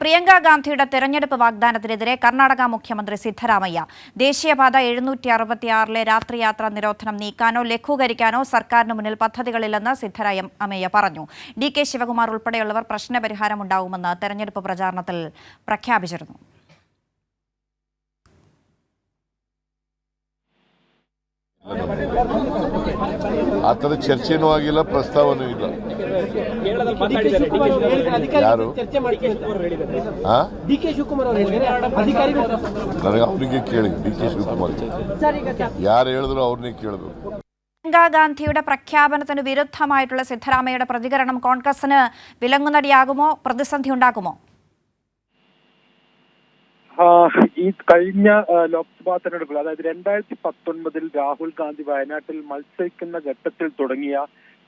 പ്രിയങ്ക ഗാന്ധിയുടെ തെരഞ്ഞെടുപ്പ് വാഗ്ദാനത്തിനെതിരെ കർണാടക മുഖ്യമന്ത്രി സിദ്ധരാമയ്യ. ദേശീയപാത എഴുന്നൂറ്റി അറുപത്തിയാറിലെ രാത്രിയാത്രാ നിരോധനം നീക്കാനോ ലഘൂകരിക്കാനോ സർക്കാരിന് മുന്നിൽ പദ്ധതികളില്ലെന്ന് സിദ്ധരാമയ്യ പറഞ്ഞു. ഡി കെ ശിവകുമാർ ഉൾപ്പെടെയുള്ളവർ പ്രശ്നപരിഹാരമുണ്ടാവുമെന്ന് തെരഞ്ഞെടുപ്പ് പ്രചാരണത്തിൽ പ്രഖ്യാപിച്ചിരുന്നു. ಆ ಥರದ ಚರ್ಚೆನೂ ಆಗಿಲ್ಲ ಪ್ರಸ್ತಾವನೂ ಇಲ್ಲ ಯಾರು ಚರ್ಚೆ ಮಾಡ್ತೀವಿ ಅಂತ ಹಾ ಡಿ ಕೆ ಶಿವಕುಮಾರ್ ಅವರು ಹೇಳಿದ್ದಾರೆ ಅಧಿಕಾರಿಗಳು ನನಗೆ ಅವನಿಗೆ ಕೇಳಿ ಡಿ ಕೆ ಶಿವಕುಮಾರ್ ಸರ್ ಈಗ ಸ- ಯಾರು ಹೇಳಿದ್ರು ಅವ್ರನ್ನೇ ಕೇಳಬೇಕು പ്രിയങ്ക ഗാന്ധിയുടെ പ്രഖ്യാപനത്തിന് വിരുദ്ധമായിട്ടുള്ള സിദ്ധരാമയ്യയുടെ പ്രതികരണം കോൺഗ്രസിന് വിലങ്ങുനടിയാകുമോ പ്രതിസന്ധി ഉണ്ടാകുമോ ആ, ഈ കഴിഞ്ഞ ലോക്സഭാ തെരഞ്ഞെടുപ്പിൽ അതായത് രണ്ടായിരത്തി പത്തൊൻപതിൽ രാഹുൽ ഗാന്ധി വയനാട്ടിൽ മത്സരിക്കുന്ന ഘട്ടത്തിൽ തുടങ്ങിയ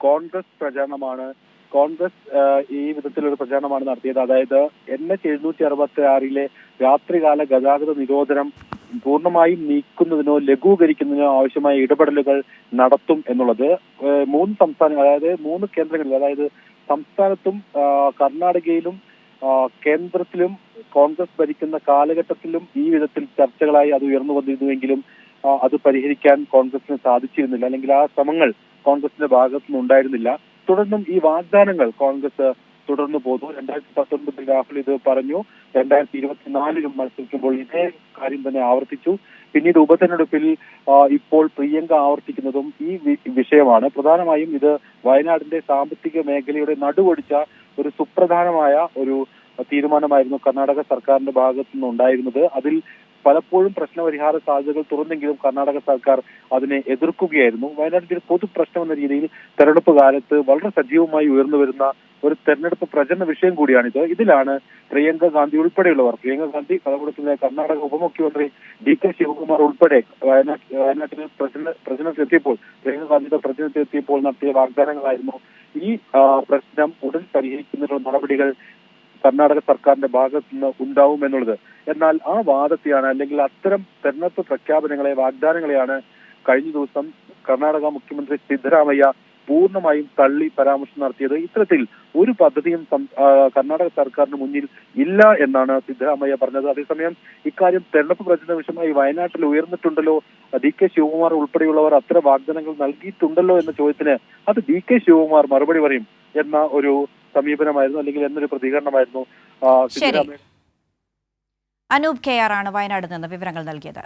കോൺഗ്രസ് പ്രചാരണമാണ് കോൺഗ്രസ് ഈ വിധത്തിലൊരു പ്രചാരണമാണ് നടത്തിയത്. അതായത് എൻ എച്ച് എഴുന്നൂറ്റി അറുപത്തി ആറിലെ രാത്രികാല ഗതാഗത നിരോധനം പൂർണമായും നീക്കുന്നതിനോ ലഘൂകരിക്കുന്നതിനോ ആവശ്യമായ ഇടപെടലുകൾ നടത്തും എന്നുള്ളത് മൂന്ന് സംസ്ഥാനങ്ങൾ അതായത് മൂന്ന് കേന്ദ്രങ്ങളിൽ അതായത് സംസ്ഥാനത്തും കർണാടകയിലും കേന്ദ്രത്തിലും കോൺഗ്രസ് ഭരിക്കുന്ന കാലഘട്ടത്തിലും ഈ വിധത്തിൽ ചർച്ചകളായി അത് ഉയർന്നു വന്നിരുന്നുവെങ്കിലും അത് പരിഹരിക്കാൻ കോൺഗ്രസിന് സാധിച്ചിരുന്നില്ല. അല്ലെങ്കിൽ ആ ശ്രമങ്ങൾ കോൺഗ്രസിന്റെ ഭാഗത്തുനിന്ന് ഉണ്ടായിരുന്നില്ല തുടർന്നും ഈ വാഗ്ദാനങ്ങൾ കോൺഗ്രസ് തുടർന്നു പോന്നു. രണ്ടായിരത്തി പത്തൊൻപതിൽ രാഹുൽ ഇത് പറഞ്ഞു. രണ്ടായിരത്തി ഇരുപത്തിനാലിലും മത്സരിക്കുമ്പോൾ ഇതേ കാര്യം തന്നെ ആവർത്തിച്ചു. പിന്നീട് ഉപതെരഞ്ഞെടുപ്പിൽ ഇപ്പോൾ പ്രിയങ്ക ആവർത്തിക്കുന്നതും ഈ വിഷയമാണ്. പ്രധാനമായും ഇത് വയനാടിന്റെ സാമ്പത്തിക മേഖലയുടെ നടുവൊടിച്ച ഒരു സുപ്രധാനമായ ഒരു തീരുമാനമായിരുന്നു കർണാടക സർക്കാരിന്റെ ഭാഗത്തു നിന്ന് ഉണ്ടായിരുന്നത് അതിൽ പലപ്പോഴും പ്രശ്നപരിഹാര സാധ്യതകൾ തുറന്നെങ്കിലും കർണാടക സർക്കാർ അതിനെ എതിർക്കുകയായിരുന്നു. വയനാട്ടിൽ പൊതു പ്രശ്നം എന്ന രീതിയിൽ തെരഞ്ഞെടുപ്പ് കാലത്ത് വളരെ സജീവമായി ഉയർന്നു വരുന്ന ഒരു തെരഞ്ഞെടുപ്പ് പ്രചരണ വിഷയം കൂടിയാണിത്. ഇതിലാണ് പ്രിയങ്ക ഗാന്ധി ഉൾപ്പെടെയുള്ളവർ. പ്രിയങ്ക ഗാന്ധി കഥകുടത്തിലെ കർണാടക ഉപമുഖ്യമന്ത്രി ഡി കെ ശിവകുമാർ ഉൾപ്പെടെ വയനാട്ടിൽ വയനാട്ടിൽ പ്രചരണ പ്രചരണത്തിലെത്തിയപ്പോൾ പ്രിയങ്ക ഗാന്ധിയുടെ പ്രചരണത്തിലെത്തിയപ്പോൾ നടത്തിയ വാഗ്ദാനങ്ങളായിരുന്നു ഈ പ്രശ്നം ഉടൻ പരിഹരിക്കുന്നതിനുള്ള നടപടികൾ കർണാടക സർക്കാരിന്റെ ഭാഗത്തു നിന്ന് ഉണ്ടാവും എന്നുള്ളത് എന്നാൽ ആ വാദത്തെയാണ് അല്ലെങ്കിൽ അത്തരം തെരഞ്ഞെടുപ്പ് പ്രഖ്യാപനങ്ങളെ വാഗ്ദാനങ്ങളെയാണ് കഴിഞ്ഞ ദിവസം കർണാടക മുഖ്യമന്ത്രി സിദ്ധരാമയ്യ പൂർണമായും തള്ളി പരാമർശം നടത്തിയത്. ഇത്തരത്തിൽ ഒരു പദ്ധതിയും കർണാടക സർക്കാരിന് മുന്നിൽ ഇല്ല എന്നാണ് സിദ്ധരാമയ്യ പറഞ്ഞത്. അതേസമയം ഇക്കാര്യം തെരഞ്ഞെടുപ്പ് പ്രചരണ വിഷയമായി വയനാട്ടിൽ ഉയർന്നിട്ടുണ്ടല്ലോ. ഡി കെ ശിവകുമാർ ഉൾപ്പെടെയുള്ളവർ അത്തരം വാഗ്ദാനങ്ങൾ നൽകിയിട്ടുണ്ടല്ലോ എന്ന ചോദ്യത്തിന് അത് ഡി കെ ശിവകുമാർ മറുപടി പറയും എന്ന ഒരു സമീപനമായിരുന്നു അല്ലെങ്കിൽ എന്നൊരു പ്രതികരണമായിരുന്നു സിദ്ധരാമയ്യ അനൂപ് കെ ആർ ആണ് വയനാട് നിന്ന് വിവരങ്ങൾ നൽകിയത്